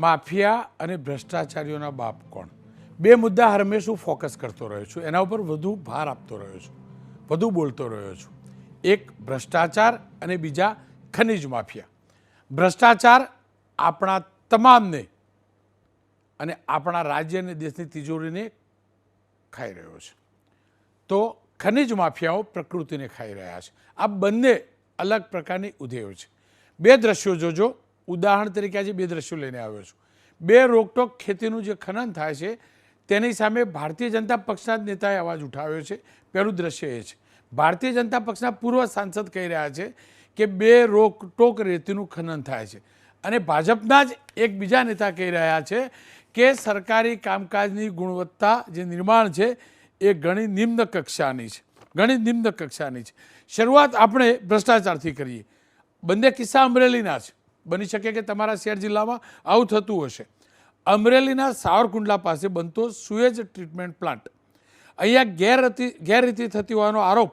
Mafia અને ભ્રષ્ટાચારીઓના બાપ કોણ? બે મુદ્દા હરમેશ હું ફોકસ કરતો રહ્યો છું. એના ઉપર વધુ ભાર આપતો રહ્યો છું. વધુ બોલતો રહ્યો છું. એક, ભ્રષ્ટાચાર અને બીજા, ખનિજ માફિયા. ભ્રષ્ટાચાર આપણા તમામને અને આપણા રાજ્ય અને દેશની તિજોરીને ખાઈ રહ્યો છે. તો ખનિજ માફિયાઓ પ્રકૃતિને ખાઈ રહ્યા છે. આ બંને અલગ પ્રકારની ઉધેયો છે. બે દ્રશ્યો જોજો. ઉદાહરણ તરીકે આજે બે દ્રશ્યો લઈને આવ્યો છું. બે રોકટોક ખેતીનું જે ખનન થાય છે, તેની સામે ભારતીય જનતા પક્ષના જ નેતાએ અવાજ ઉઠાવ્યો છે. પહેલું દ્રશ્ય એ છે. ભારતીય જનતા પક્ષના પૂર્વ સાંસદ કહી રહ્યા છે કે બે રોકટોક રેતીનું ખનન થાય છે. અને ભાજપના જ એક બીજા નેતા કહી રહ્યા છે કે સરકારી કામકાજની ગુણવત્તા જે નિર્માણ છે, એ ઘણી નિમ્ન કક્ષાની છે. ઘણી નિમ્ન કક્ષાની છે. શરૂઆત આપણે ભ્રષ્ટાચારથી કરીએ. બંને કિસ્સા અમરેલીના છે. બની શકે કે તમારા શહેર જિલ્લામાં આવું થતું હશે. અમરેલીના સાવરકુંડલા પાસે બનતો સુએજ ટ્રીટમેન્ટ પ્લાન્ટ. અહીંયા ગેરરીતિ ગેરરીતિ થતી હોવાનો આરોપ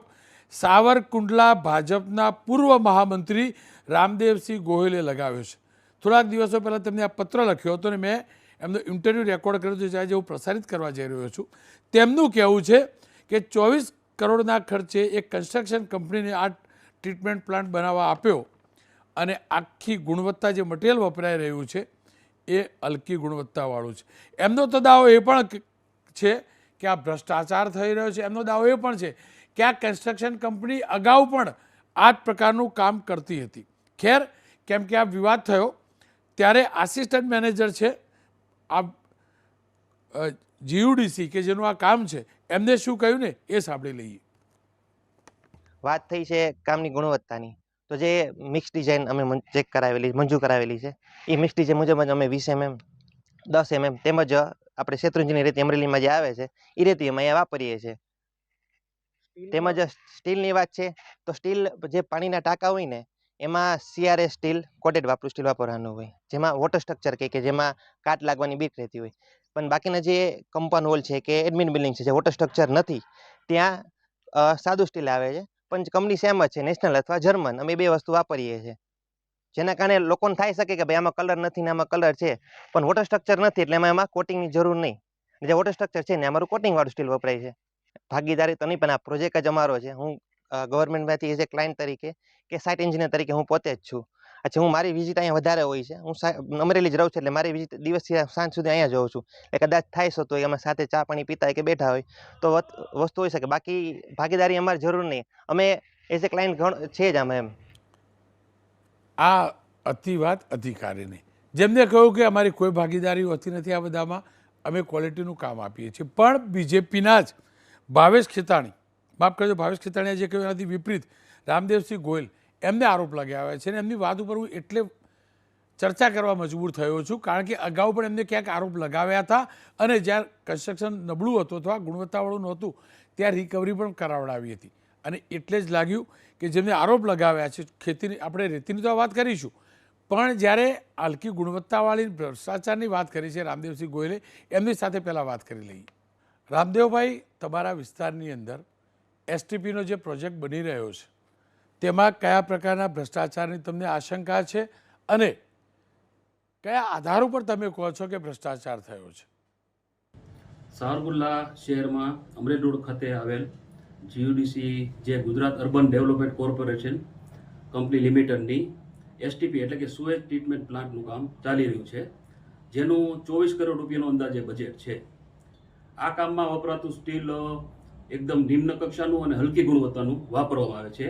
સાવરકુંડલા ભાજપના પૂર્વ મહામંત્રી રામદેવસિંહ ગોહિલે લગાવ્યો છે. થોડાક દિવસો પહેલાં તેમને આ પત્ર લખ્યો હતો અને મેં એમનો ઇન્ટરવ્યૂ રેકોર્ડ કર્યો છે આજે હું પ્રસારિત કરવા જઈ રહ્યો છું. તેમનું કહેવું છે કે ચોવીસ કરોડના ખર્ચે એક કન્સ્ટ્રક્શન કંપનીને આ ટ્રીટમેન્ટ પ્લાન્ટ બનાવવા આપ્યો. અને આખી ગુણવત્તા જે મટીરિયલ વપરાઈ રહ્યું છે, એ હલકી ગુણવત્તાવાળું છે. એમનો તો દાવો એ પણ છે કે આ ભ્રષ્ટાચાર થઈ રહ્યો છે. એમનો દાવો એ પણ છે કે આ કન્સ્ટ્રક્શન કંપની અગાઉ પણ આ પ્રકારનું કામ કરતી હતી. ખેર, કેમ કે આ વિવાદ થયો, ત્યારે આસિસ્ટન્ટ મેનેજર છે, આ જીયુડીસી કે જેનું આ કામ છે, એમને શું કહ્યું ને એ સાંભળી લઈએ. વાત થઈ છે કામની ગુણવત્તાની. તો જે મિક્સ ડિઝાઇન અમે ચેક કરાવેલી મંજૂર કરાવેલી છે એ મિક્સ ડિઝાઇન મુજબ જ અમે વીસ એમએમ દસ એમએમ તેમજ આપણે શેત્રુંજીની રેતી અમરેલીમાં જે આવે છે એ રેતી અમે અહીંયા વાપરીએ છીએ. તેમજ સ્ટીલની વાત છે તો સ્ટીલ જે પાણીના ટાંકા હોય ને એમાં સીઆરએસ સ્ટીલ કોટેડ વાપરું સ્ટીલ વાપરવાનું હોય. જેમાં વોટર સ્ટ્રક્ચર કે કે જેમાં કાટ લાગવાની બીક રહેતી હોય. પણ બાકીના જે કમ્પાઉન્ડ હોલ છે કે એડમિન બિલ્ડિંગ છે જે વોટર સ્ટ્રક્ચર નથી ત્યાં સાદું સ્ટીલ આવે છે. પણ કંપની સેમ જ છે નેશનલ અથવા જર્મન અમે બે વસ્તુ વાપરીએ છીએ. જેના કારણે લોકોને થઈ શકે કે ભાઈ આમાં કલર નથી ને આમાં કલર છે, પણ વોટર સ્ટ્રક્ચર નથી એટલે એમાં એમાં કોટિંગની જરૂર નહીં. જે વોટર સ્ટ્રક્ચર છે ને અમારું કોટિંગ વાળું સ્ટીલ વપરાય છે. ભાગીદારી તો નહીં, પણ આ પ્રોજેક્ટ જ અમારો છે. હું ગવર્મેન્ટમાંથી એઝ એ ક્લાયન્ટ તરીકે કે સાઇટ એન્જિનિયર તરીકે હું પોતે જ છું. અચ્છા હું મારી વિઝિટ અહીંયા વધારે હોય છે. હું અમરેલી જ રહું છું એટલે મારી વિઝિટ દિવસથી સાંજ સુધી અહીંયા જાઉં છું. એટલે કદાચ થાય છે તો અમે સાથે ચા પાણી પીતા હોય કે બેઠા હોય, તો વસ્તુ હોઈ શકે બાકી ભાગીદારી અમારી જરૂર નહીં. અમે એઝ એ ક્લાયન્ટ ઘણ, છે જ આમાં એમ. આ અતિવાદ અધિકારીની જેમને કહ્યું કે અમારી કોઈ ભાગીદારી હોતી નથી આ બધામાં, અમે ક્વોલિટીનું કામ આપીએ છીએ. પણ બીજેપીના જ ભાવેશ ખેતાણી, માફ કરજો, ભાવેશ ખેતાણીએ જે કહ્યું એનાથી વિપરીત, રામદેવસિંહ ગોયલ એમને આરોપ લગાવ્યા છે અને એમની વાત ઉપર હું એટલે ચર્ચા કરવા મજબૂર થયો છું. કારણ કે અગાઉ પણ એમને ક્યાંક આરોપ લગાવ્યા હતા અને જ્યારે કન્સ્ટ્રક્શન નબળું હતું અથવા ગુણવત્તાવાળું નહોતું, ત્યાં રિકવરી પણ કરાવડાવી હતી. અને એટલે જ લાગ્યું કે જેમને આરોપ લગાવ્યા છે, ખેતીની, આપણે રેતીની તો વાત કરીશું. પણ જ્યારે હલકી ગુણવત્તાવાળી ભ્રષ્ટાચારની વાત કરી છે રામદેવસિંહ ગોયલે, એમની સાથે પહેલાં વાત કરી લઈએ. રામદેવભાઈ, તમારા વિસ્તારની અંદર એસટીપીનો જે પ્રોજેક્ટ બની રહ્યો છે તેમાં કયા પ્રકારના ભ્રષ્ટાચારની તમને આશંકા છે અને કયા આધાર ઉપર તમે કહો છો કે ભ્રષ્ટાચાર થયો છે? સારગુલ્લા શહેરમાં અમરેલી રોડ ખાતે આવેલ જીયુડીસી જે Gujarat urban development corporation company લિમિટેડની STP એટલે કે સુએજ ટ્રીટમેન્ટ પ્લાન્ટનું કામ ચાલી રહ્યું છે, જેનું ચોવીસ કરોડ રૂપિયાનો અંદાજે બજેટ છે. આ કામમાં વપરાતું સ્ટીલ એકદમ નિમ્ન કક્ષાનું અને હલકી ગુણવત્તાનું વાપરવામાં આવે છે.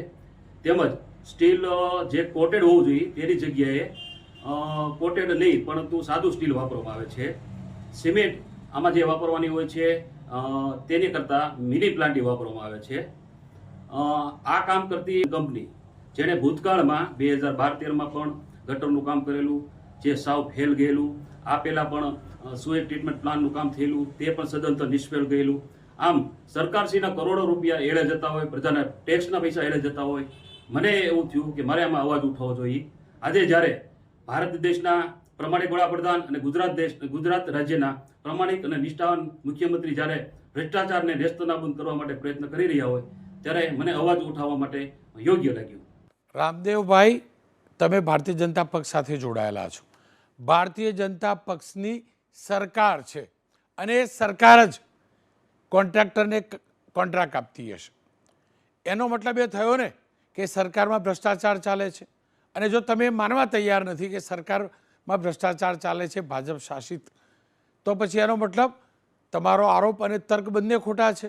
તેમજ સ્ટીલ જે કોટેડ હોવું જોઈએ તેની જગ્યાએ કોટેડ નહીં પરંતુ સાદું સ્ટીલ વાપરવામાં આવે છે. સિમેન્ટ આમાં જે વાપરવાની હોય છે તેની કરતાં મિની પ્લાન્ટી વાપરવામાં આવે છે. આ કામ કરતી કંપની જેણે ભૂતકાળમાં બે હજાર બાર તેરમાં પણ ગટરનું કામ કરેલું જે સાવ ફેલ ગયેલું આ પહેલાં પણ અ, ટ્રીટમેન્ટ પ્લાનનું કામ થયેલું તે પણ સદંતર નિષ્ફળ ગયેલું. આમ સરકારશ્રીના કરોડો રૂપિયા એળે જતા હોય પ્રજાના ટેક્સના પૈસા એળે જતા હોય મને એવું થયું કે મારે આમાં અવાજ ઉઠાવવો જોઈએ. આજે જ્યારે ભારત દેશના પ્રમાણિક વડાપ્રધાન અને ગુજરાત દેશ, ગુજરાત રાજ્યના પ્રમાણિક અને નિષ્ઠાવાન મુખ્યમંત્રી જ્યારે ભ્રષ્ટાચારને નેસ્તનાબૂદ કરવા માટે પ્રયત્ન કરી રહ્યા હોય, ત્યારે મને અવાજ ઉઠાવવા માટે યોગ્ય લાગ્યું. રામદેવભાઈ તમે ભારતીય જનતા પક્ષ સાથે જોડાયેલા છો. ભારતીય જનતા પક્ષની સરકાર છે અને એ સરકાર જ કોન્ટ્રાક્ટરને કોન્ટ્રાક્ટ આપતી હશે. એનો મતલબ એ થયો ને કે સરકારમાં ભ્રષ્ટાચાર ચાલે છે. અને જો તમે માનવા તૈયાર નથી કે સરકારમાં ભ્રષ્ટાચાર ચાલે છે ભાજપ શાસિત તો પછી એનો મતલબ તમારો આરોપ અને તર્ક બંને ખોટા છે.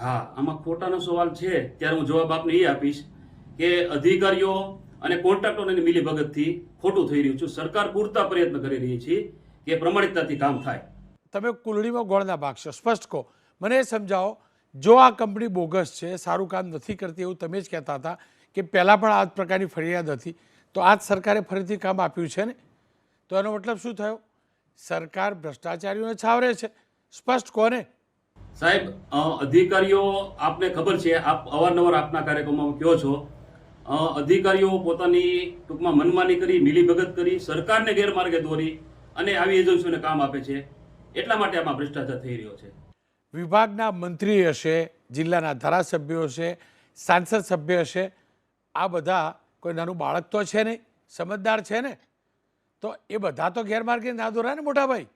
હા આમાં ખોટાનો સવાલ છે. ત્યારે હું જવાબ આપને એ આપીશ કે અધિકારીઓ અને કોન્ટ્રાક્ટરોની મિલીભગતથી ખોટું થઈ રહ્યું છે. સરકાર પૂરતા પ્રયત્ન કરી રહી છે કે પ્રમાણિકતાથી કામ થાય. તમે કુલડીમાં ગોળના ભાગશો સ્પષ્ટ કહો. મને એ સમજાવો જો આ કંપની બોગસ છે, સારું કામ નથી કરતી એવું તમે જ કહેતા હતા કે પહેલાં પણ આ પ્રકારની ફરિયાદ હતી. તો આ જ સરકારે ફરીથી કામ આપ્યું છે ને? તો એનો મતલબ શું થયો? સરકાર ભ્રષ્ટાચારીઓને છાવરે છે. સ્પષ્ટ કોને? સાહેબ અધિકારીઓ આપને ખબર છે, આપ અવારનવાર આપના કાર્યક્રમમાં કહો છો. અધિકારીઓ પોતાની ટૂંકમાં મનમાની કરી, મિલીભગત કરી, સરકારને ગેરમાર્ગે દોરી અને આવી એજન્સીઓને કામ આપે છે. એટલા માટે આમાં ભ્રષ્ટાચાર થઈ રહ્યો છે. વિભાગના મંત્રી હશે, જિલ્લાના ધારાસભ્યો હશે, સાંસદ સભ્ય હશે, આ બધા કોઈ નાનું બાળક તો છે નહીં, સમજદાર છે ને? તો એ બધા તો ગેરમાર્ગે ના દોરાય ને મોટાભાઈ?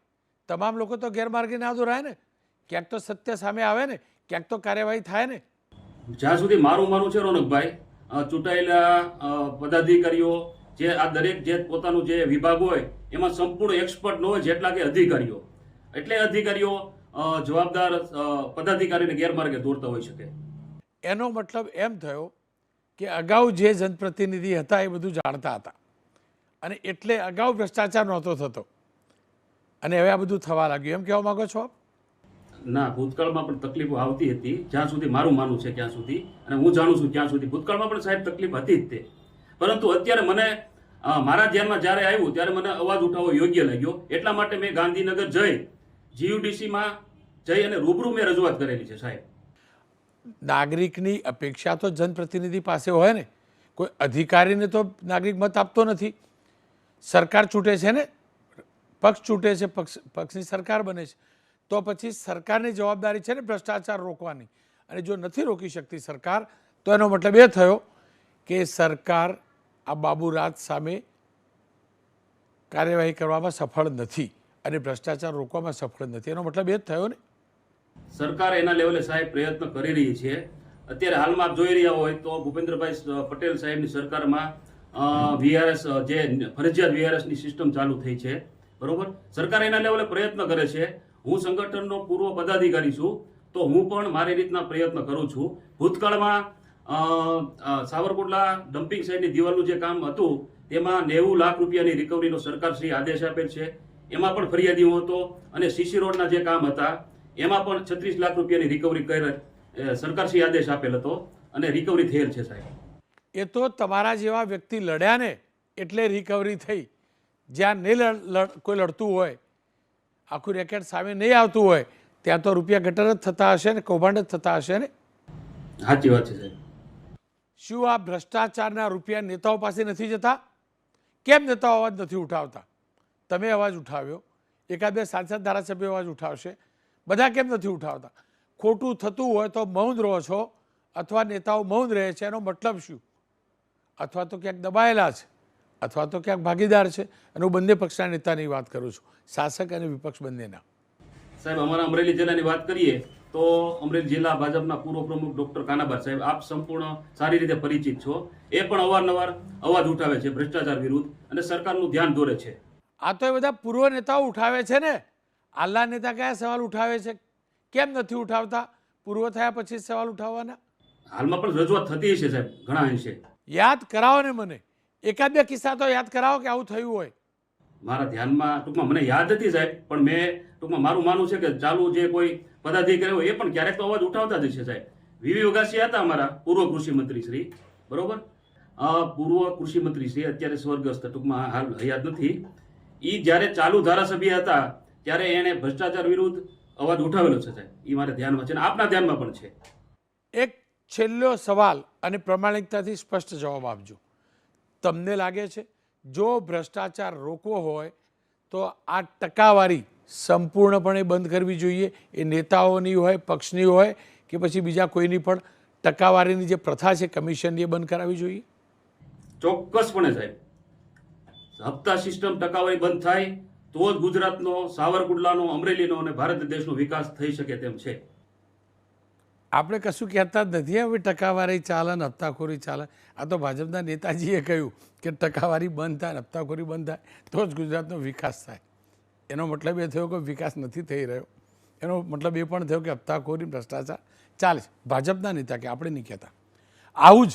તમામ લોકો તો ગેરમાર્ગે ના દોરાય ને? ક્યાંક તો સત્ય સામે આવે ને, ક્યાંક તો કાર્યવાહી થાય ને? જ્યાં સુધી મારું માનવું છે રોનકભાઈ ચૂંટાયેલા પદાધિકારીઓ જે આ દરેક જે પોતાનું જે વિભાગ હોય, એમાં સંપૂર્ણ એક્સપર્ટ ન હોય જેટલા કે અધિકારીઓ. એટલે અધિકારીઓ જવાબદાર પદાધિકારીને ગેરમાર્ગે દોરતા હોઈ શકે. એનો મતલબ એમ થયો કે અગાઉ જે જનપ્રતિનિધિ હતા એ બધું જાણતા હતા. અને એટલે અગાઉ ભ્રષ્ટાચાર નહોતો થતો. અને હવે આ બધું થવા લાગ્યું. એમ કહેવા માંગો છો આપ? ના ભૂતકાળમાં પણ તકલીફો આવતી હતી. જ્યાં સુધી મારું માનવું છે ત્યાં સુધી. અને હું જાણું છું ત્યાં સુધી ભૂતકાળમાં પણ સાહેબ તકલીફ હતી જ તે. પરંતુ અત્યારે મને મારા ધ્યાનમાં જ્યારે આવ્યું ત્યારે મને અવાજ ઉઠાવવો યોગ્ય લાગ્યો. એટલા માટે મેં ગાંધીનગર જઈ જીયુડીસીમાં જઈ અને રૂબરૂ મેં રજૂઆત કરેલી છે, સાહેબ. નાગરિકની અપેક્ષા તો જનપ્રતિનિધિ પાસે હોય ને. કોઈ અધિકારીને તો નાગરિક મત આપતો નથી. સરકાર ચૂંટે છે ને? પક્ષ ચૂંટે છે, પક્ષ, પક્ષની સરકાર બને છે. તો પછી સરકારની જવાબદારી છે ને ભ્રષ્ટાચાર રોકવાની. અને જો નથી રોકી શકતી સરકાર, તો એનો મતલબ એ થયો કે સરકાર આ બાબુરાત સામે કાર્યવાહી કરવામાં સફળ નથી અને ભ્રષ્ટાચાર રોકવામાં સફળ નથી. એનો મતલબ એ જ થયો ને સરકાર એના લેવલે સાહેબ પ્રયત્ન કરી રહી છે. અત્યારે હાલમાં જોઈ રહ્યા હોય તો ભૂપેન્દ્રભાઈ પટેલ સાહેબની સરકારમાં વીઆરએસ જે ફરજિયાત વીઆરએસની સિસ્ટમ ચાલુ થઈ છે. બરોબર? સરકાર એના લેવલે પ્રયત્ન કરે છે. હું સંગઠનનો પૂર્વ પદાધિકારી છું, તો હું પણ મારી રીતના પ્રયત્ન કરું છું. ભૂતકાળમાં સાવરકુંડલા ડમ્પિંગ સાઇડની દિવાલનું જે કામ હતું, તેમાં નેવું લાખ રૂપિયાની રિકવરીનો સરકારશ્રી આદેશ આપેલ છે. એમાં પણ ફરિયાદી હું હતો અને સીસી રોડના જે કામ હતા એમાં પણ છત્રીસ લાખ રૂપિયાની રિકવરી કરી સરકારશ્રી આદેશ આપેલ હતો અને રિકવરી થયેલ છે સાહેબ. એ તો તમારા જેવા વ્યક્તિ લડ્યા ને એટલે રિકવરી થઈ. જ્યાં નહીં કોઈ લડતું હોય આખું રેકેટ સામે નહીં આવતું હોય ત્યાં તો રૂપિયા ગટર જ થતા હશે ને કૌભાંડ જ થતા હશે ને? સાચી વાત છે સાહેબ. શું આ ભ્રષ્ટાચારના રૂપિયા નેતાઓ પાસે નથી જતા? કેમ નેતાઓ અવાજ નથી ઉઠાવતા? તમે અવાજ ઉઠાવ્યો. એકાદ બે સાંસદ ધારાસભ્યો અવાજ ઉઠાવશે. બધા કેમ નથી ઉઠાવતા? ખોટું થતું હોય તો મૌન રહો છો અથવા નેતાઓ મૌન રહે છે એનો મતલબ શું? અથવા તો ક્યાંક દબાયેલા છે અથવા તો ક્યાંક ભાગીદાર છે અને હું બંને પક્ષના નેતાની વાત કરું છું શાસક અને વિપક્ષ બંનેના. સાહેબ અમારા અમરેલી જિલ્લાની વાત કરીએ તો અમરેલી જિલ્લા ભાજપના પૂર્વ પ્રમુખ ડોક્ટર કાનાબાર સાહેબ આપ સંપૂર્ણ સારી રીતે પરિચિત છો. એ પણ અવારનવાર અવાજ ઉઠાવે છે ભ્રષ્ટાચાર વિરુદ્ધ અને સરકારનું ધ્યાન દોરે છે. આ તો એ બધા પૂર્વ નેતાઓ ઉઠાવે છે ને? હાલના નેતા કયા સવાલ ઉઠાવે છે? કેમ નથી ઉઠાવતા? પૂર્વ થયા પછી સવાલ ઉઠાવવાના? હાલમાં પણ રજૂઆત થતી હશે સાહેબ ઘણા અંશે. યાદ કરાવો ને મને. એકાદ બે કિસ્સા તો યાદ કરાવો કે આવું થયું હોય. મારા ધ્યાનમાં ટૂંકમાં મને યાદ નથી સાહેબ પણ મેં ટૂંકમાં મારું માનવું છે કે ચાલુ જે કોઈ પદાધિકારી હોય એ પણ ક્યારેક તો અવાજ ઉઠાવતા જ છે સાહેબ. વીવી ઉગાસી હતા અમારા પૂર્વ કૃષિ મંત્રી શ્રી બરોબર? પૂર્વ કૃષિ મંત્રી શ્રી અત્યારે સ્વર્ગસ્થ ટૂંકમાં હાલ હયાત નથી. એ જ્યારે ચાલુ ધારાસભ્ય હતા ત્યારે એણે ભ્રષ્ટાચાર વિરુદ્ધ અવાજ ઉઠાવેલો છે સાહેબ. એ મારે ધ્યાનમાં છે અને આપના ધ્યાનમાં પણ છે. એક છેલ્લો સવાલ અને પ્રમાણિકતાથી સ્પષ્ટ જવાબ આપજો. તમને લાગે છે જો ભ્રષ્ટાચાર રોકવો હોય તો આ ટકાવારી સંપૂર્ણપણે બંધ કરવી જોઈએ. એ નેતાઓની હોય પક્ષની હોય કે પછી બીજા કોઈની પણ ટકાવારીની જે પ્રથા છે કમિશનની એ બંધ કરાવવી જોઈએ? ચોક્કસપણે સાહેબ. હપ્તા સિસ્ટમ ટકાવારી બંધ થાય તો જ ગુજરાતનો, સાવરકુંડલાનો, અમરેલીનો અને ભારત દેશનો વિકાસ થઈ શકે તેમ છે. આપણે કશું કહેતા જ નથી, હવે ટકાવારી ચાલે ને હપ્તાખોરી ચાલે. આ તો ભાજપના નેતાજીએ કહ્યું કે ટકાવારી બંધ થાય હપ્તાખોરી બંધ થાય, તો જ ગુજરાતનો વિકાસ થાય. એનો મતલબ એ થયો કે વિકાસ નથી થઈ રહ્યો. એનો મતલબ એ પણ થયો કે હપ્તાખોરી ભ્રષ્ટાચાર ચાલે ભાજપના નેતા કે આપણે નહીં કહેતા. આવું જ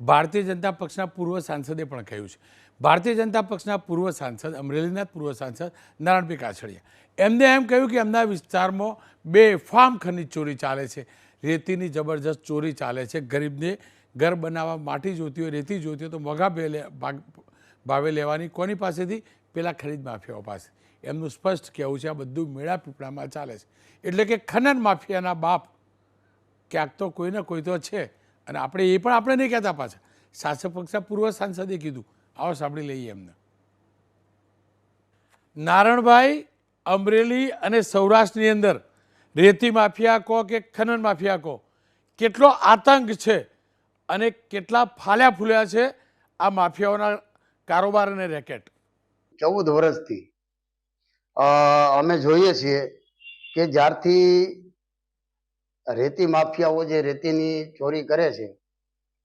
ભારતીય જનતા પક્ષના પૂર્વ સાંસદે પણ કહ્યું છે. ભારતીય જનતા પક્ષના પૂર્વ સાંસદ, અમરેલીના પૂર્વ સાંસદ નારાયણભાઈ કાછડિયા. એમને એમ કહ્યું કે એમના વિસ્તારમાં બે ફાર્મ ખનિજ ચોરી ચાલે છે. રેતીની જબરજસ્ત ચોરી ચાલે છે. ગરીબને ઘર બનાવવા માટી જોતી હોય, રેતી જોતી હોય તો મોંઘા ભાગ- ભાવે લેવાની કોની પાસેથી? પેલા ખરીદ માફિયાઓ પાસે. એમનું સ્પષ્ટ કહેવું છે આ બધું મેળા પીપળામાં ચાલે છે. એટલે કે ખનન માફિયાના બાપ ક્યાંક તો કોઈ ને કોઈ તો છે. અને આપણે એ પણ આપણે નહીં કહેતા પાછા. શાસક પક્ષના પૂર્વ સાંસદે કીધું આવો સાંભળી લઈએ એમને. નારણભાઈ અમરેલી અને સૌરાષ્ટ્રની અંદર રેતી માફિયા કહો કે ખનન માફિયા કહો, કેટલો આતંક છે અને કેટલા ફાલ્યા ફૂલ્યા છે આ માફિયાઓના કારોબાર અને રેકેટ. ચૌદ વર્ષથી અમે જોઈએ છીએ કે જ્યારથી રેતી માફિયાઓ જે રેતીની ચોરી કરે છે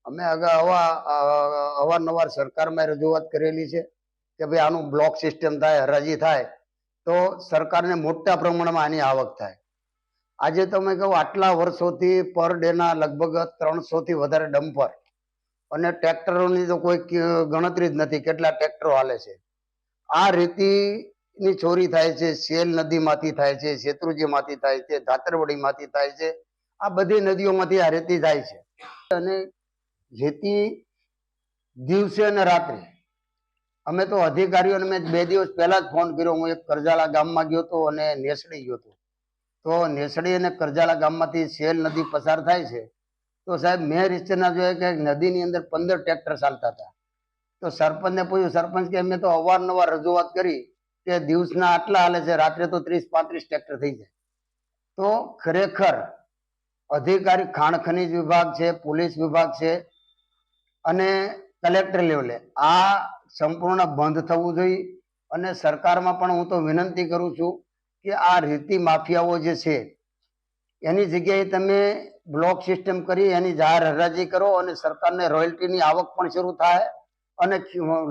અમે અગાઉ અવા અવારનવાર સરકારમાં રજૂઆત કરેલી છે કે ભાઈ આનું બ્લોક સિસ્ટમ થાય, હરાજી થાય, તો સરકારને મોટા પ્રમાણમાં આની આવક થાય. આજે તમે કહો આટલા વર્ષોથી પર ડેના લગભગ ત્રણસો થી વધારે ડમ્પર અને ટ્રેક્ટરોની તો કોઈ ગણતરી જ નથી કેટલા ટ્રેક્ટરો હાલે છે. આ રેતીની ચોરી થાય છે સેલ નદીમાંથી થાય છે, શેત્રુજીમાંથી થાય છે, ધાતરવડીમાંથી થાય છે, આ બધી નદીઓમાંથી આ રેતી થાય છે. અને રેતી દિવસે અને રાત્રે. અમે તો અધિકારીઓને મેં બે દિવસ પહેલા જ ફોન કર્યો. હું એક કરજાલા ગામમાં ગયો હતો અને નેસડી ગયો હતો. તો નેસડી અને કરજાલા ગામમાંથી સેલ નદી પસાર થાય છે. તો સાહેબ, મેં રિશ્તેના જોયા કે નદીની અંદર પંદર ટ્રેક્ટર ચાલતા હતા. તો સરપંચને પૂછ્યું, સરપંચ કે અમે તો અવારનવાર રજૂઆત કરી કે દિવસના આટલા હાલે છે, રાત્રે તો ત્રીસ પાંત્રીસ ટ્રેક્ટર થઈ જાય. તો ખરેખર અધિકારી ખાણ ખનીજ વિભાગ છે, પોલીસ વિભાગ છે અને કલેક્ટર લેવલે આ સંપૂર્ણ બંધ થવું જોઈએ. અને સરકારમાં પણ હું તો વિનંતી કરું છું કે આ રીતિ માફિયાઓ જે છે, એની જગ્યાએ તમે બ્લોક સિસ્ટમ કરી, એની જાહેર હરાજી કરો અને સરકારને રોયલ્ટીની આવક પણ શરૂ થાય અને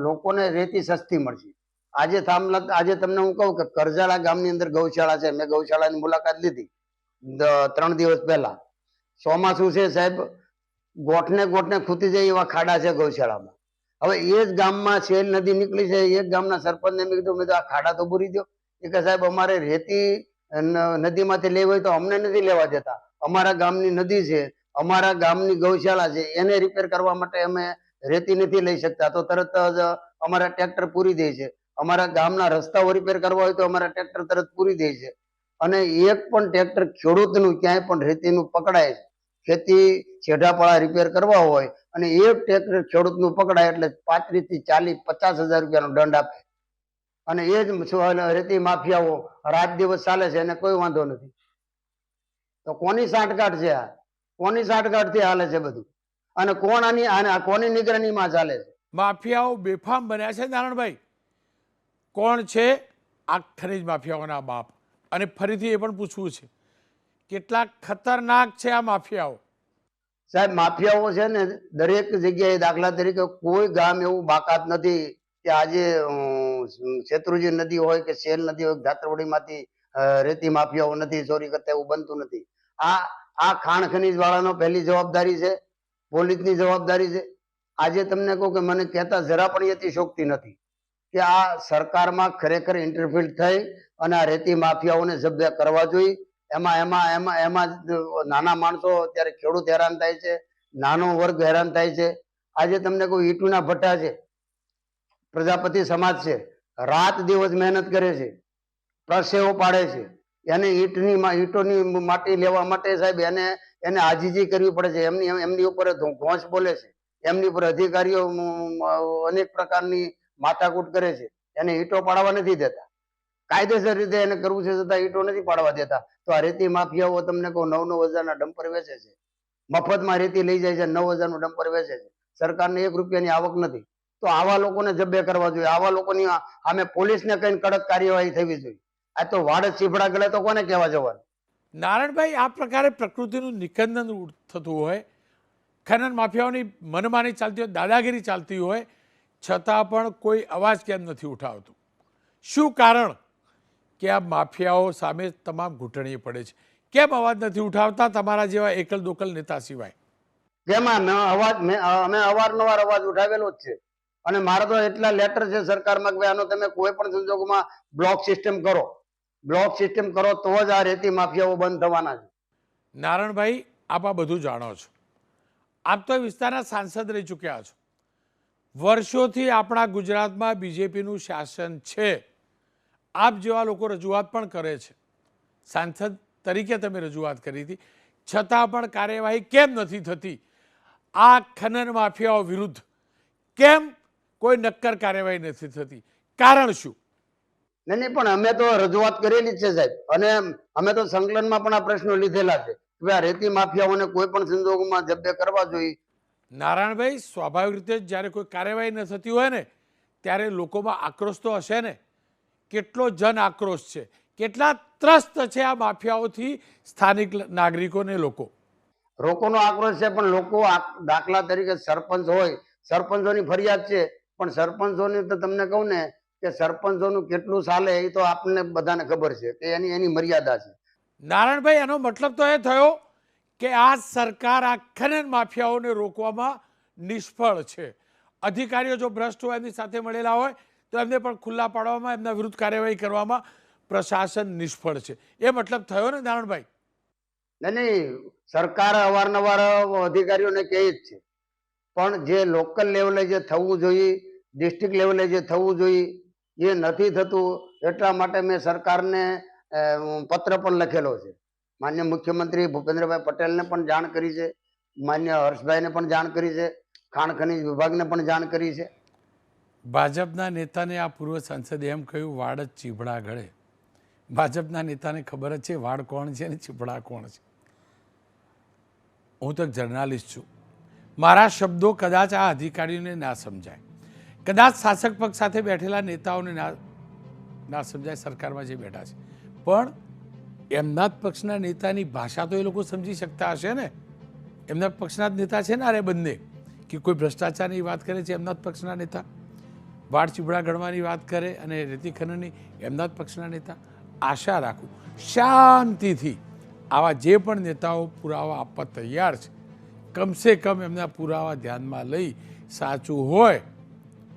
લોકોને રેતી સસ્તી મળશે. આજે થામલા આજે તમને હું કહું કે કરજાળા ગામની અંદર ગૌશાળા છે. મેં ગૌશાળાની મુલાકાત લીધી ત્રણ દિવસ પહેલા. ચોમાસું છે સાહેબ ગોઠને ગોઠને ખૂતી જાય એવા ખાડા છે ગૌશાળામાં. હવે એ જ ગામમાં શેર નદી નીકળી છે, એ જ ગામના સરપંચને મેં કીધું આ ખાડા તો પૂરી દો એ કે, સાહેબ, અમારે રેતી નદીમાંથી લેવી હોય તો અમને નથી લેવા દેતા. અમારા ગામની નદી છે, અમારા ગામની ગૌશાળા છે, એને રિપેર કરવા માટે અમે રેતી નથી લઈ શકતા. તો તરત જ અમારા ટ્રેક્ટર પૂરી દે છે. અમારા ગામના રસ્તાઓ રિપેર કરવા હોય તો અમારા ટ્રેક્ટર તરત પૂરી દે છે. અને એક પણ ટ્રેક્ટર ખેડૂતનું ક્યાંય પણ રેતીનું પકડાય છે ખેતી છેઢાપાળા રિપેર કરવા હોય અને એક ટ્રેક્ટર ખેડૂતનું પકડાય એટલે પાંત્રીસથી ચાલીસ, પચાસ હજાર રૂપિયાનો દંડ આપે. અને એ જ રેતી માફિયાઓ રાત દિવસ ચાલે છે એને કોઈ વાંધો નથી. તો કોની સાંઠગાંઠ છે આ? કોની સાંઠગાંઠથી હાલે છે બધું? અને કોણ આની કોની નિગરાનીમાં ચાલે છે? માફિયાઓ બેફામ બન્યા છે નારાયણભાઈ કોણ છે? આ ખરીજ માફિયાઓના બાપ. અને ફરીથી એ પણ પૂછવું છે. કેટલા ખતરનાક છે આ માફિયાઓ. સાહેબ, માફિયાઓ છે ને, દરેક જગ્યાએ દાખલા તરીકે કોઈ ગામ એવું બાકાત નથી કે આજે શેત્રુજી નદી હોય કે શેલ નદી હોય, જાત્રવડીમાંથી માંથી રેતી માફિયાઓ નથી, ચોરી કરતા એવું બનતું નથી. આ આ ખાણ ખનીજ વાળાનો પહેલી જવાબદારી છે, પોલીસની જવાબદારી છે. આજે તમને કહું કે મને કહેતા જરા પણ એથી શોખતી નથી કે આ સરકારમાં ખરેખર ઇન્ટરફીલ થઈ અને આ રેતી માફિયાઓને સભ્ય કરવા જોઈએ. એમાં એમાં એમાં એમાં નાના માણસો અત્યારે ખેડૂત હેરાન થાય છે, નાનો વર્ગ હેરાન થાય છે. આજે તમને કોઈ ઈટુના ભટ્ટા છે, પ્રજાપતિ સમાજ છે, રાત દિવસ મહેનત કરે છે, પ્રસેવો પાડે છે, એને ઈટની ઈટોની માટી લેવા માટે સાહેબ એને એને આજીજી કરવી પડે છે. એમની એમની ઉપર ઘોંચ બોલે છે. એમની ઉપર અધિકારીઓ અનેક પ્રકારની માથાકૂટ કરે છે. એને ઈંટો પાડવા નથી દેતા. કાયદેસર રીતે એને કરવું છે છતાં ઈંટો નથી પાડવા દેતા. તો આ રેતી માફિયાઓ તમને કહું, નવ નવ હજારના ડમ્પર વેચે છે. મફતમાં રેતી લઈ જાય છે નવ હજારનું ડમ્પર વેચે છે. સરકારને એક રૂપિયાની આવક નથી. તો આવા લોકોને જબ્બે કરવા જોઈએ. આવા લોકોની અમે પોલીસને કઈ કડક કાર્યવાહી થવી જોઈએ. આ તો વાડ ચીફડા ગળે તો કોને કહેવા જવાનું? નારાયણભાઈ, આ પ્રકારે પ્રકૃતિનું નિકંદન થતું હોય, ખનન માફિયાઓની મનમાની ચાલતી હોય, દાદાગીરી ચાલતી હોય, છતાં પણ કોઈ અવાજ કેમ નથી ઉઠાવતું? શું કારણ? કે આ માફિયાઓ સામે તમામ ઘૂંટણીએ પડે છે. કેમ અવાજ નથી ઉઠાવતા તમારા જેવા એકલ દોકલ નેતા સિવાય? જેમાં અવાજ અમે અવારનવાર અવાજ ઉઠાવેલો જ છે. અને મારા તો એટલા લેટર છે સરકારમાં કે આનો તમે કોઈ પણ સંજોગોમાં બ્લોક સિસ્ટમ કરો. બ્લોક સિસ્ટમ કરો તો જ આ રેતી માફિયાઓ બંધ થવાના છે. નારણભાઈ આપ આ બધું જાણો છો. આપ તો વિસ્તારના સાંસદ રહી ચૂક્યા છો. વર્ષોથી આપણા ગુજરાતમાં બીજેપીનું શાસન છે. આપ જેવા લોકો રજૂઆત પણ કરે છે. સાંસદ તરીકે તમે રજૂઆત કરી હતી. છતાં પણ કાર્યવાહી કેમ નથી થતી? આ ખનન માફિયાઓ વિરુદ્ધ કેમ કોઈ નક્કર કાર્યવાહી નથી થતી? કારણ શું? નહીં નહીં પણ અમે તો રજૂઆત કરેલી છે સાહેબ. અને અમે તો સંકલનમાં પણ આ પ્રશ્નો લીધેલા છે કે આ રેતી માફિયાઓને કોઈ પણ સંજોગોમાં જબ્બે કરવા જોઈએ. નારાયણભાઈ સ્વાભાવિક રીતે જ જ્યારે કોઈ કાર્યવાહી ન થતી હોય ને ત્યારે લોકોમાં આક્રોશ તો હશે ને? કેટલો જન આક્રોશ છે કેટલા ત્રસ્ત છે આ માફિયાઓથી સ્થાનિક નાગરિકોને લોકો. લોકોનો આક્રોશ છે પણ લોકો આ- દાખલા તરીકે સરપંચ હોય સરપંચોની ફરિયાદ છે પણ સરપંચોની તો તમને કહું ને કે સરપંચોનું કેટલું ચાલે એ તો આપણને બધાને ખબર છે કે એની એની મર્યાદા છે. નારાયણભાઈ એનો મતલબ તો એ થયો કે આ સરકાર આ ખનન માફિયાઓને રોકવામાં નિષ્ફળ છે. અધિકારીઓ જો ભ્રષ્ટ હોય એમની સાથે મળેલા હોય તો એમને પણ ખુલ્લા પાડવામાં, એમના વિરુદ્ધ કાર્યવાહી કરવામાં પ્રશાસન નિષ્ફળ છે. એ મતલબ થયો ને નારાયણભાઈ નહીં નહીં, સરકાર અવારનવાર અધિકારીઓને કહે જ છે. પણ જે લોકલ લેવલે જે થવું જોઈએ, ડિસ્ટ્રિક્ટ લેવલે જે થવું જોઈએ, એ નથી થતું, એટલા માટે મેં સરકારને પત્ર પણ લખેલો છે. માન્ય મુખ્યમંત્રી ભૂપેન્દ્રભાઈ પટેલને પણ જાણ કરી છે. માન્ય હર્ષભાઈને પણ જાણ કરી છે. ખાણ ખનીજ વિભાગને પણ જાણ કરી છે. ભાજપના નેતાને આ પૂર્વ સાંસદે એમ કહ્યું વાડ જ ચીભડા ગળે. ભાજપના નેતાને ખબર જ છે વાડ કોણ છે અને ચીભડા કોણ છે. હું તો જર્નાલિસ્ટ છું. મારા શબ્દો કદાચ આ અધિકારીઓને ના સમજાય. કદાચ શાસક પક્ષ સાથે બેઠેલા નેતાઓને ના ના સમજાય, સરકારમાં જે બેઠા છે. પણ એમના જ પક્ષના નેતાની ભાષા તો એ લોકો સમજી શકતા હશે ને? એમના પક્ષના જ નેતા છે ને અરે બંને? કે કોઈ ભ્રષ્ટાચારની વાત કરે છે એમના જ પક્ષના નેતા? વાડ ચીબડા ગણવાની વાત કરે અને રેતી ખનનની એમના જ પક્ષના નેતા આશા રાખું. શાંતિથી આવા જે પણ નેતાઓ પુરાવા આપવા તૈયાર છે, કમસે કમ એમના પુરાવા ધ્યાનમાં લઈ સાચું હોય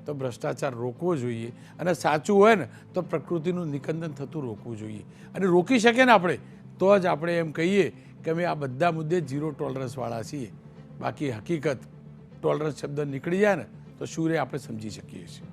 તો ભ્રષ્ટાચાર રોકવો જોઈએ અને સાચું હોય ને તો પ્રકૃતિનું નિકંદન થતું રોકવું જોઈએ. અને રોકી શકે ને આપણે, તો જ આપણે એમ કહીએ કે અમે આ બધા મુદ્દે ઝીરો ટોલરન્સવાળા છીએ. બાકી હકીકત, ટોલરન્સ શબ્દ નીકળી જાય ને તો શું આપણે સમજી શકીએ છીએ.